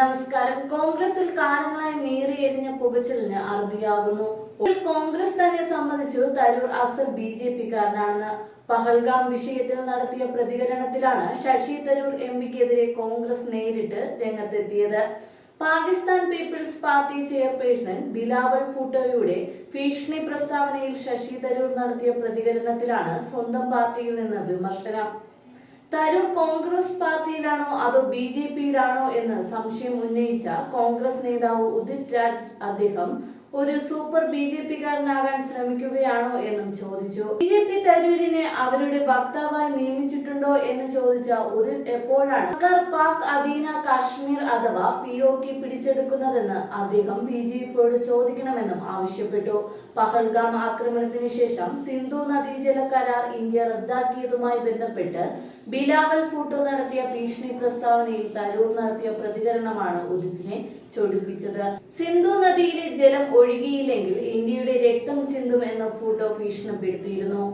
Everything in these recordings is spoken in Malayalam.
നമസ്കാരം. കോൺഗ്രസിൽ കാലങ്ങളായി നീറിയെരിഞ്ഞ പുകച്ചിലിന് അറുതിയാകുന്നു. കോൺഗ്രസ് തന്നെ സംബന്ധിച്ചു തരൂർ അസർ ബി ജെ പിക്കാരനാണെന്ന്. പഹൽഗാം വിഷയത്തിൽ നടത്തിയ പ്രതികരണത്തിലാണ് ശശി തരൂർ എം പിക്കെതിരെ കോൺഗ്രസ് നേരിട്ട് രംഗത്തെത്തിയത്. Pakistan people's party chairperson Bilawal ഫുട്ടോയുടെ ഭീഷണി പ്രസ്താവനയിൽ ശശി തരൂർ നടത്തിയ പ്രതികരണത്തിലാണ് സ്വന്തം പാർട്ടിയിൽ നിന്ന് വിമർശനം. തരൂർ കോൺഗ്രസ് പാർട്ടിയിലാണോ അതോ ബി ജെ പിയിലാണോ എന്ന് സംശയം ഉന്നയിച്ച കോൺഗ്രസ് നേതാവ് ഉദിത് രാജ് അദ്ദേഹം ഒരു സൂപ്പർ ബി ജെ പിക്കാരനാകാൻ ശ്രമിക്കുകയാണോ എന്നും ചോദിച്ചു. ബി ജെ പി തരൂരിനെ അവരുടെ വക്താവായി നിയമിച്ചിട്ടുണ്ടോ എന്ന് ചോദിച്ച ഒരു എപ്പോഴാണ് പാക് അധീന കാശ്മീർ അഥവാ പി ഒ കെ പിടിച്ചെടുക്കുന്നതെന്ന് അദ്ദേഹം ബി ജെ പിയോട് ചോദിക്കണമെന്നും ആവശ്യപ്പെട്ടു. പഹൽഗാം ആക്രമണത്തിന് ശേഷം സിന്ധു നദീജല കരാർ ഇന്ത്യ റദ്ദാക്കിയതുമായി ബന്ധപ്പെട്ട് ബിലാവൽ ഫൂട്ടോ നടത്തിയ ഭീഷണി പ്രസ്താവനയിൽ തരൂർ നടത്തിയ പ്രതികരണമാണ് ഉദിത്തിനെ ചൊടിപ്പിച്ചത്. സിന്ധു നദിയിലെ ജലം ഒഴുകിയില്ലെങ്കിൽ ഇന്ത്യയുടെ രക്തം ചിന്തും എന്ന ഫൂട്ടോ ഭീഷണിപ്പെടുത്തിയിരുന്നു.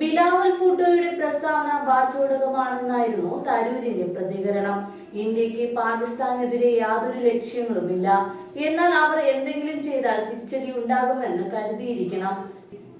ബിലാവൽ ഫൂട്ടോയുടെ പ്രസ്താവന വാചോടകമാണെന്നായിരുന്നു തരൂരിന്റെ പ്രതികരണം. ഇന്ത്യയ്ക്ക് പാകിസ്ഥാനെതിരെ യാതൊരു ലക്ഷ്യങ്ങളുമില്ല. എന്നാൽ അവർ എന്തെങ്കിലും ചെയ്താൽ തിരിച്ചടി ഉണ്ടാകുമെന്ന് കരുതിയിരിക്കണം.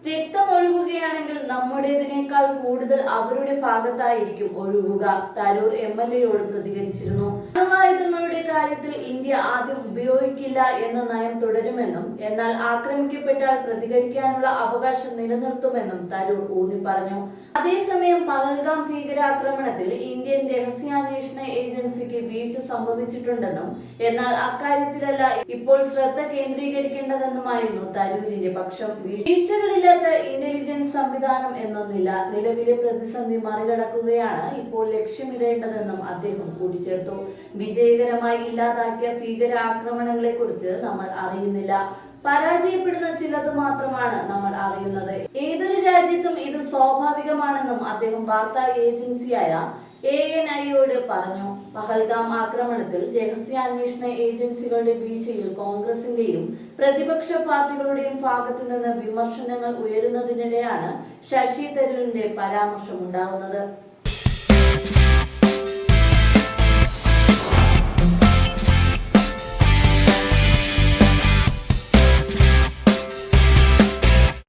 രക്തം ഒഴുകുകയാണെങ്കിൽ നമ്മുടേതിനേക്കാൾ കൂടുതൽ അവരുടെ ഭാഗത്തായിരിക്കും ഒഴുകുക തരൂർ എം എൽ എയോട് പ്രതികരിച്ചിരുന്നു. അണുവായുധങ്ങളുടെ കാര്യത്തിൽ ഇന്ത്യ ആദ്യം ഉപയോഗിക്കില്ല എന്ന നയം തുടരുമെന്നും എന്നാൽ ആക്രമിക്കപ്പെട്ടാൽ പ്രതികരിക്കാനുള്ള അവകാശം നിലനിർത്തുമെന്നും തരൂർ ഊന്നി പറഞ്ഞു. അതേസമയം പഹൽഗാം ഭീകരാക്രമണത്തിൽ ഇന്ത്യൻ രഹസ്യാന്വേഷണ ഏജൻസിക്ക് വീഴ്ച സംഭവിച്ചിട്ടുണ്ടെന്നും എന്നാൽ അക്കാര്യത്തിലല്ല ഇപ്പോൾ ശ്രദ്ധ കേന്ദ്രീകരിക്കേണ്ടതെന്നുമായിരുന്നു തരൂരിന്റെ പക്ഷം. വീഴ്ചകളില്ലാത്ത ഇന്റലിജൻസ് സംവിധാനം എന്ന നില നിലവിലെ പ്രതിസന്ധി മറികടക്കുകയാണ് ഇപ്പോൾ ലക്ഷ്യമിടേണ്ടതെന്നും അദ്ദേഹം കൂട്ടിച്ചേർത്തു. വിജയകരമായി ഇല്ലാതാക്കിയ ഭീകരാക്രമണങ്ങളെ കുറിച്ച് നമ്മൾ അറിയുന്നില്ല. പരാജയപ്പെടുന്ന ചിലത് മാത്രമാണ് നമ്മൾ അറിയുന്നത്. ഏതൊരു രാജ്യത്തും ഇത് സ്വാഭാവികമാണെന്നും അദ്ദേഹം വാർത്താ ഏജൻസിയായ എ എൻ ഐയോട് പറഞ്ഞു പഹൽഗാം ആക്രമണത്തിൽ രഹസ്യാന്വേഷണ ഏജൻസികളുടെ വീഴ്ചയിൽ കോൺഗ്രസിന്റെയും പ്രതിപക്ഷ പാർട്ടികളുടെയും ഭാഗത്തു നിന്ന് വിമർശനങ്ങൾ ഉയരുന്നതിനിടെയാണ് ശശി തരൂരിന്റെ പരാമർശം ഉണ്ടാകുന്നത്